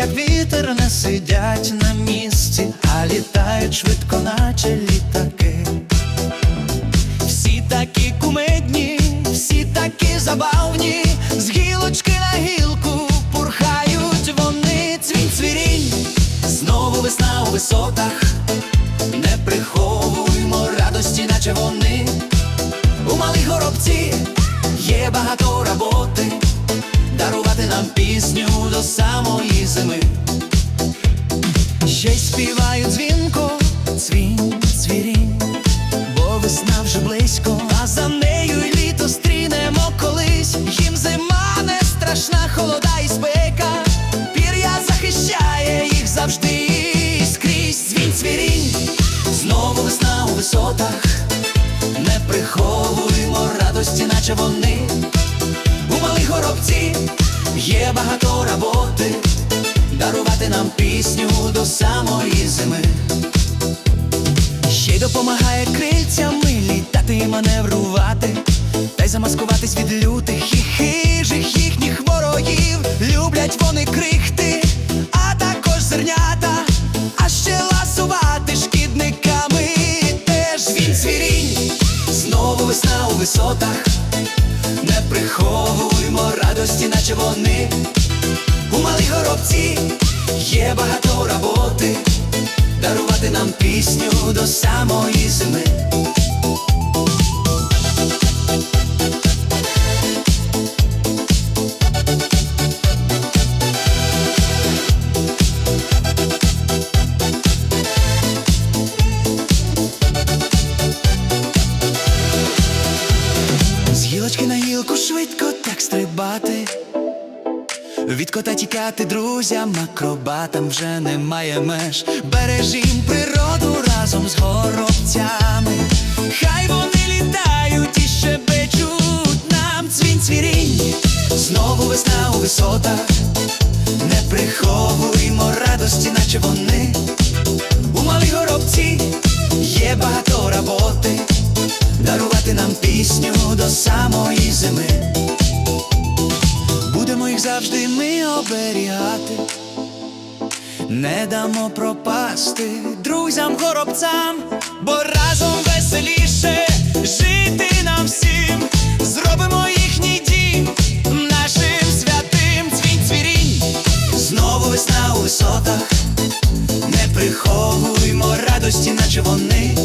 Як вітер, не сидять на забавні, з гілочки на гілку пурхають вони. Цвінь цвірінь, знову весна у висотах, не приховуймо радості, наче вони. У малій горобці є багато роботи, дарувати нам пісню до самої зими. Ще й співають дзвінко, цвінь, цвірінь, бо весна вже близько, а за завжди скрізь цвінь, цвірінь, знову весна у висотах, не приховуємо радості, наче вони. У малій горобці є багато роботи, дарувати нам пісню до самої зими. Ще й допомагає крильцями літати і маневрувати, та й замаскуватись від лютих і хижих їхніх ворогів. Люблять вони крихти, весна у висотах. Не приховуймо радості, наче вони. У малій горобці є багато роботи, дарувати нам пісню до самої зими. Швидко так стрибати. Від кота тікати друзям, акробатам вже немає меж. Бережім природу разом з горобцями. Хай вони літають і щебечуть нам цвінь цвірінь. Знову весна у висотах. Не приховуймо радості, наче вони. У малій горобці є багато роботи, дарувати нам пісню до самої зими. Завжди ми оберігати, не дамо пропасти друзям горобцям, бо разом веселіше жити нам всім, зробимо їхній дім нашим святим цвінь цвірінь. Знову весна у висотах, не приховуймо радості, наче вони.